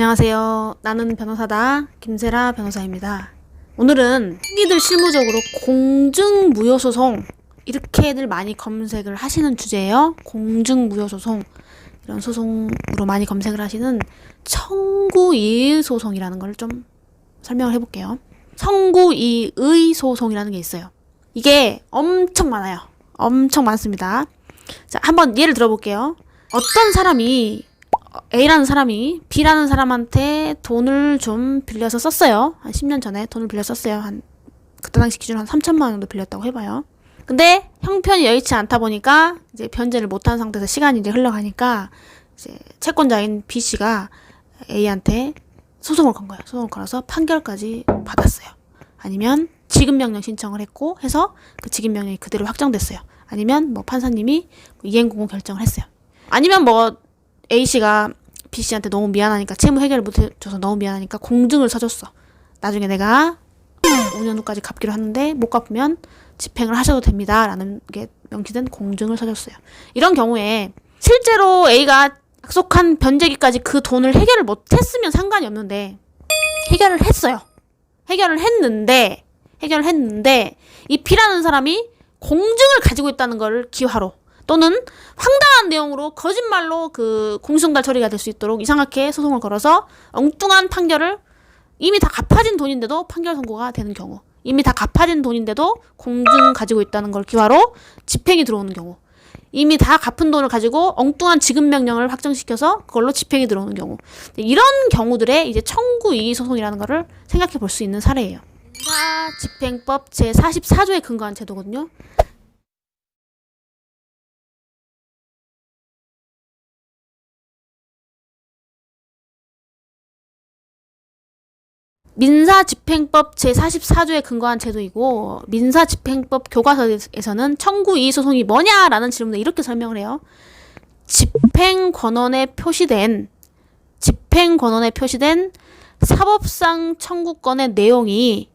안녕하세요. 나는 변호사다. 김세라 변호사입니다. 오늘은 흔히들 실무적으로 공증무효소송 이렇게들 많이 검색을 하시는 주제예요. 공증무효소송 이런 소송으로 많이 검색을 하시는 청구이의 소송이라는 걸 좀 설명을 해볼게요. 청구이의 소송이라는 게 있어요. 이게 엄청 많아요. 엄청 많습니다. 자, 한번 예를 들어볼게요. 어떤 사람이 A라는 사람이 B라는 사람한테 돈을 좀 빌려서 썼어요. 한 10년 전에 돈을 빌려 썼어요. 한 그때 당시 기준으로 한 3천만 원 정도 빌렸다고 해봐요. 근데 형편이 여의치 않다 보니까 이제 변제를 못한 상태에서 시간이 이제 흘러가니까 이제 채권자인 B 씨가 A한테 소송을 건 거예요. 소송을 걸어서 판결까지 받았어요. 아니면 지급 명령 신청을 했고 해서 그 지급 명령이 그대로 확정됐어요. 아니면 뭐 판사님이 이행 공고 결정을 했어요. 아니면 뭐 A 씨가 B 씨한테 너무 미안하니까 채무 해결을 못 해줘서 너무 미안하니까 공증을 서줬어. 나중에 내가 5년 후까지 갚기로 하는데 못 갚으면 집행을 하셔도 됩니다 라는 게 명시된 공증을 서줬어요. 이런 경우에 실제로 A가 약속한 변제기까지 그 돈을 해결을 못했으면 상관이 없는데 해결을 했어요. 해결을 했는데 해결을 했는데 이 B라는 사람이 공증을 가지고 있다는 걸 기화로 또는 황당한 내용으로 거짓말로 그 공시송달 처리가 될 수 있도록 이상하게 소송을 걸어서 엉뚱한 판결을 이미 다 갚아진 돈인데도 판결 선고가 되는 경우 이미 다 갚아진 돈인데도 공증 가지고 있다는 걸 기화로 집행이 들어오는 경우 이미 다 갚은 돈을 가지고 엉뚱한 지급 명령을 확정시켜서 그걸로 집행이 들어오는 경우 이런 경우들의 이제 청구 이의 소송이라는 거를 생각해 볼 수 있는 사례예요. 민사집행법 제 44조에 근거한 제도거든요. 민사집행법 제44조에 근거한 제도이고 민사집행법 교과서에서는 청구 이의 소송이 뭐냐라는 질문에 이렇게 설명을 해요. 집행 권한에 표시된 집행 권한에 표시된 사법상 청구권의 내용이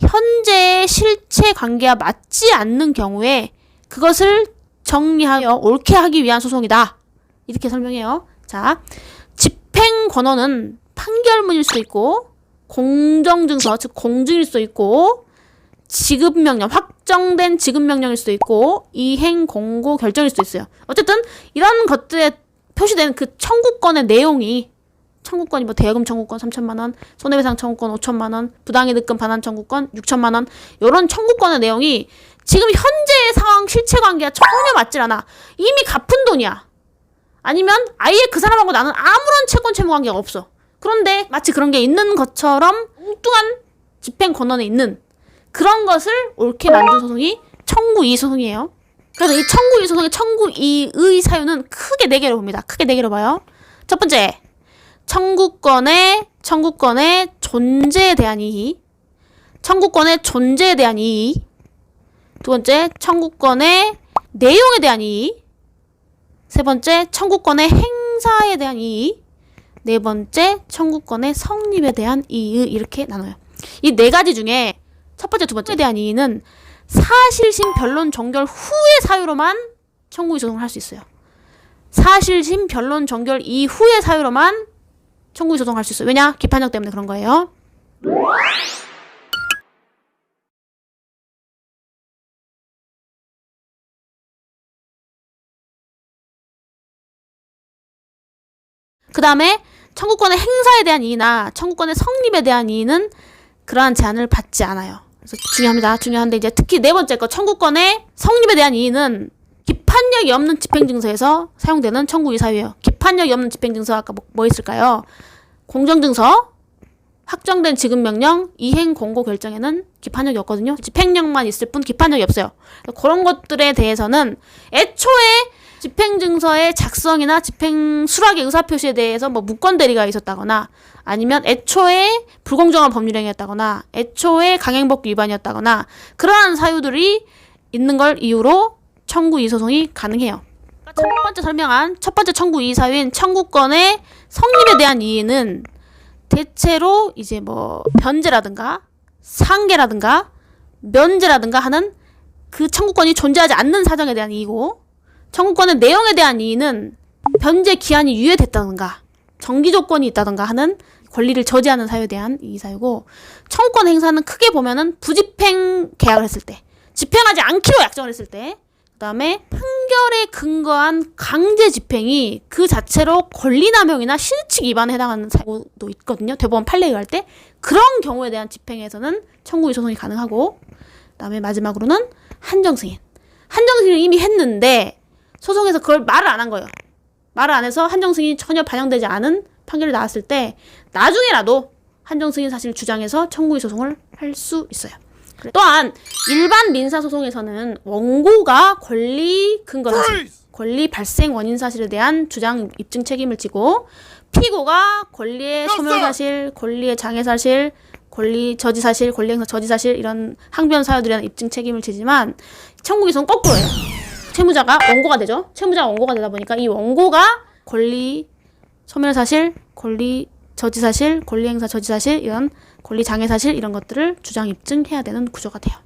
현재의 실체 관계와 맞지 않는 경우에 그것을 정리하여 옳게 하기 위한 소송이다. 이렇게 설명해요. 자, 집행 권한은 판결문일 수도 있고 공정증서 즉 공증일 수도 있고 지급명령 확정된 지급명령일 수도 있고 이행 공고 결정일 수도 있어요. 어쨌든 이런 것들에 표시된 그 청구권의 내용이 청구권이 뭐 대여금 청구권 3천만 원, 손해배상 청구권 5천만 원, 부당이득금 반환 청구권 6천만 원 이런 청구권의 내용이 지금 현재의 상황 실체 관계가 전혀 맞질 않아. 이미 갚은 돈이야. 아니면 아예 그 사람하고 나는 아무런 채권 채무 관계가 없어. 그런데 마치 그런 게 있는 것처럼 엉뚱한 집행 권한에 있는 그런 것을 옳게 만든 소송이 청구 이의 소송이에요. 그래서 이 청구 이의 소송의 청구 이의 사유는 크게 네 개로 봅니다. 크게 네 개로 봐요. 첫 번째, 청구권의 청구권의 존재에 대한 이의. 청구권의 존재에 대한 이의. 두 번째, 청구권의 내용에 대한 이의. 세 번째, 청구권의 행사에 대한 이의. 네 번째, 청구권의 성립에 대한 이의 이렇게 나눠요. 이 네 가지 중에 첫 번째, 두 번째에 대한 이의는 사실심 변론 종결 후의 사유로만 청구의 소송을 할 수 있어요. 사실심 변론 종결 이후의 사유로만 청구의 소송을 할 수 있어요. 왜냐? 기판력 때문에 그런 거예요. 그 다음에 청구권의 행사에 대한 이의나 청구권의 성립에 대한 이의는 그러한 제한을 받지 않아요. 그래서 중요합니다. 중요한데 이제 특히 네 번째 거 청구권의 성립에 대한 이의는 기판력이 없는 집행증서에서 사용되는 청구의 사유예요. 기판력이 없는 집행증서 아까 뭐, 뭐 있을까요? 공정증서, 확정된 지급명령, 이행 공고 결정에는 기판력이 없거든요. 집행력만 있을 뿐 기판력이 없어요. 그런 것들에 대해서는 애초에 집행증서의 작성이나 집행 수락의 의사표시에 대해서 뭐 무권 대리가 있었다거나 아니면 애초에 불공정한 법률 행위였다거나 애초에 강행법 위반이었다거나 그러한 사유들이 있는 걸 이유로 청구 이의 소송이 가능해요. 첫 번째 설명한 첫 번째 청구 이의 사유인 청구권의 성립에 대한 이의는 대체로 이제 뭐 변제라든가 상계라든가 면제라든가 하는 그 청구권이 존재하지 않는 사정에 대한 이의고 청구권의 내용에 대한 이의는 변제 기한이 유예됐다든가 정기 조건이 있다던가 하는 권리를 저지하는 사유에 대한 이 사유고 청구권 행사는 크게 보면은 부집행 계약을 했을 때 집행하지 않기로 약정을 했을 때 그다음에 판결에 근거한 강제 집행이 그 자체로 권리남용이나 실칙 위반에 해당하는 사고도 있거든요. 대법원 판례 할때 그런 경우에 대한 집행에서는 청구의 소송이 가능하고 그다음에 마지막으로는 한정 승인. 한정 승인을 이미 했는데 소송에서 그걸 말을 안 한 거예요. 말을 안 해서 한정 승인이 전혀 반영되지 않은 판결이 나왔을 때 나중에라도 한정 승인 사실을 주장해서 청구의 소송을 할 수 있어요. 또한 일반 민사 소송에서는 원고가 권리 근거 사실, 권리 발생 원인 사실에 대한 주장 입증 책임을 지고 피고가 권리의 소멸 사실, 권리의 장애 사실, 권리 저지 사실, 권리 행사 저지 사실 이런 항변 사유들에 대한 입증 책임을 지지만 청구기소는 거꾸로예요. 채무자가 원고가 되죠. 채무자가 원고가 되다 보니까 이 원고가 권리 소멸 사실, 권리 저지 사실, 권리 행사 저지 사실 이런 권리 장애 사실 이런 것들을 주장 입증해야 되는 구조가 돼요.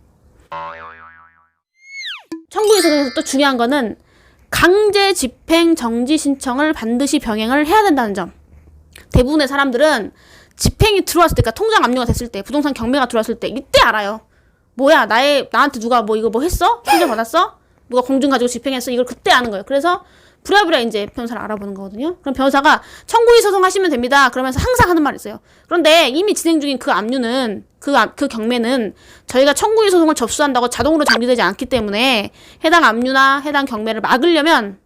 청구의 소송에서 또 중요한 거는 강제 집행 정지 신청을 반드시 병행을 해야 된다는 점. 대부분의 사람들은 집행이 들어왔을 때, 그러니까 통장 압류가 됐을 때, 부동산 경매가 들어왔을 때 이때 알아요. 뭐야, 나의 나한테 누가 뭐 이거 뭐 했어? 통장 받았어? 누가 공증 가지고 집행했어? 이걸 그때 아는 거예요. 그래서 부랴부랴 이제 변호사를 알아보는 거거든요. 그럼 변호사가 청구의 소송하시면 됩니다. 그러면서 항상 하는 말이 있어요. 그런데 이미 진행 중인 그 압류는 그, 압- 그 경매는 저희가 청구의 소송을 접수한다고 자동으로 정지되지 않기 때문에 해당 압류나 해당 경매를 막으려면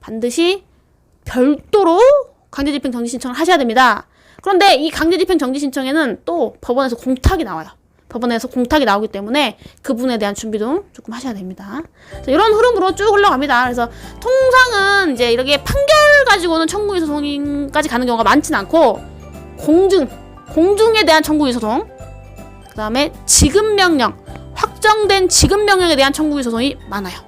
반드시 별도로 강제집행 정지 신청을 하셔야 됩니다. 그런데 이 강제집행 정지 신청에는 또 법원에서 공탁이 나와요. 법원에서 공탁이 나오기 때문에 그 부분에 대한 준비도 조금 하셔야 됩니다. 이런 흐름으로 쭉 흘러갑니다. 그래서 통상은 이제 이렇게 판결 가지고는 청구의 소송까지 가는 경우가 많진 않고 공증, 공증에 대한 청구의 소송, 그 다음에 지급 명령, 확정된 지급 명령에 대한 청구의 소송이 많아요.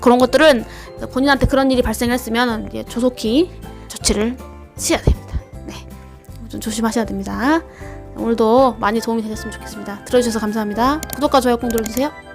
그런 것들은 본인한테 그런 일이 발생했으면 조속히 조치를 취해야 됩니다. 네, 좀 조심하셔야 됩니다. 오늘도 많이 도움이 되셨으면 좋겠습니다. 들어주셔서 감사합니다. 구독과 좋아요 꼭 눌러주세요.